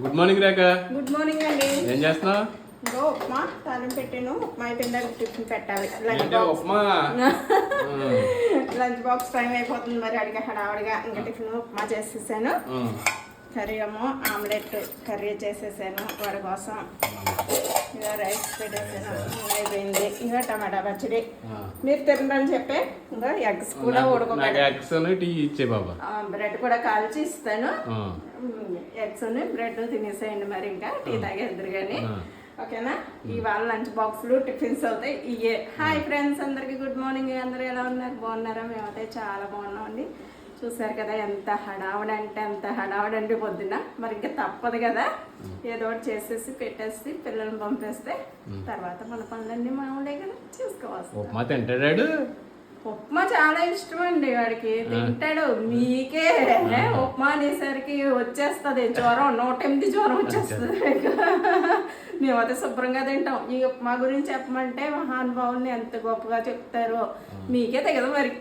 Good morning Rekha. Good morning అండి ఏం చేస్తున్నావు? ఇంకో ఉప్మా తాళం పెట్టాను. ఉప్మా అయిపోయిందా టిఫిన్ పెట్టాలి. Lunch box upma? Lunch box time అయిపోతుంది మరి అడిగా హడావుడిగా. ఇంకా టిఫిన్ ఉప్మా చేసేసాను. కర్రీ ఏమో ఆమ్లెట్ కర్రీ చేసేసాను వాడి కోసం. ఇక రైస్ పెట్టేసాను. అయిపోయింది. ఇంకా టమాటా పచ్చడి. మీరు తినరని చెప్పే ఇంకా ఎగ్స్ కూడా నాకు ఉడకబెట్టాను ఎగ్స్ టీ ఇచ్చే బాబా. బ్రెడ్ కూడా కాల్చి ఇస్తాను. ఎగ్స్ బ్రెడ్ తినేసేయండి మరి ఇంకా. టీ తాగేద్దరు కానీ. ఓకేనా? ఇవాళ లంచ్ బాక్స్లు టిఫిన్స్ అవుతాయి. ఇయే. హాయ్ ఫ్రెండ్స్ అందరికి గుడ్ మార్నింగ్. అందరూ ఎలా ఉన్నారు? బాగున్నారా? మేమైతే చాలా బాగున్నామండి. చూసారు కదా ఎంత హడావుడి అంటే అంత హడావుడి అంటే పొద్దున్న. మరి ఇంకా తప్పదు కదా. ఏదో ఒకటి చేసేసి పెట్టేసి పిల్లల్ని పంపేస్తే తర్వాత మన పనులన్నీ మామూలే కదా చూసుకోవాలి ఉప్మా తింటాడాడు? ఉప్మా చాలా ఇష్టం అండి వాడికి తింటాడు. మీకే ఉప్మా అనేసరికి వచ్చేస్తుంది. జ్వరం నూట ఎనిమిది జ్వరం వచ్చేస్తుంది. మేమైతే శుభ్రంగా తింటాం. ఈ ఉప్మా గురించి చెప్పమంటే మహానుభావుల్ని ఎంత గొప్పగా చెప్తారో మీకే తెగదు మరి.